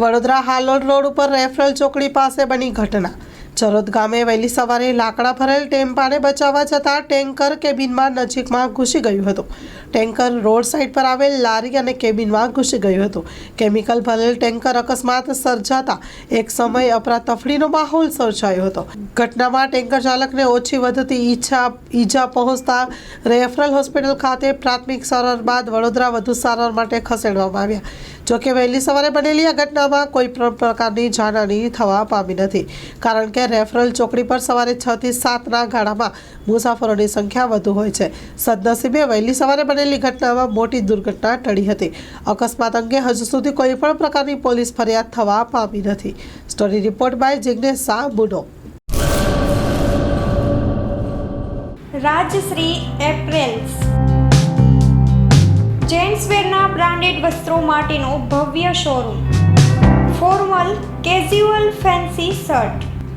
Vadodara Halol road ઉપર referral ચોકડી પાસે બની ઘટના. ચરોદ ગામે વહેલી સવારે લાકડા ભરેલ ટેમ્પાને બચાવવા જતાં ટેન્કર કેબિનમાં નજીકમાં ઘૂસી ગયું હતું. ટેન્કર રોડ સાઈડ પર આવેલ લારી અને કેબિનમાં ઘૂસી ગયું હતું. કેમિકલ ભરેલ ટેન્કર અકસ્માત સર્જાતા એક સમય અફરાતફરીનો માહોલ સર્જાયો હતો. ઘટનામાં ટેન્કર ચાલકને ઓછી વધતી ઈચ્છા, ઈજા પહોંચતા રેફરલ હોસ્પિટલ ખાતે પ્રાથમિક સારવાર બાદ વડોદરા વધુ સારવાર માટે ખસેડવામાં આવ્યા. જોકે વહેલી સવારે બનેલી આ ઘટનામાં કોઈ પ્રકારની જાનહાની થવા પામી નથી. કારણ કે રેફરલ ચોકડી પર સવારે છ થી સાતના ગાળામાં મુસાફરોની સંખ્યા વધુ હોય છે. સદનસીબે વહેલી સવારે બનેલી ઘટનામાં મોટી દુર્ઘટના ટળી હતી. અકસ્માત અંગે હજુ સુધી કોઈ પણ પ્રકારની પોલીસ ફરિયાદ થવા પામી નથી. Story report by Jignesh Shah બુડો Rajshree apparels. જેન્ટ્સવેરના બ્રાન્ડેડ વસ્ત્રો માટેનો ભવ્ય showroom. Formal casual fancy shirt.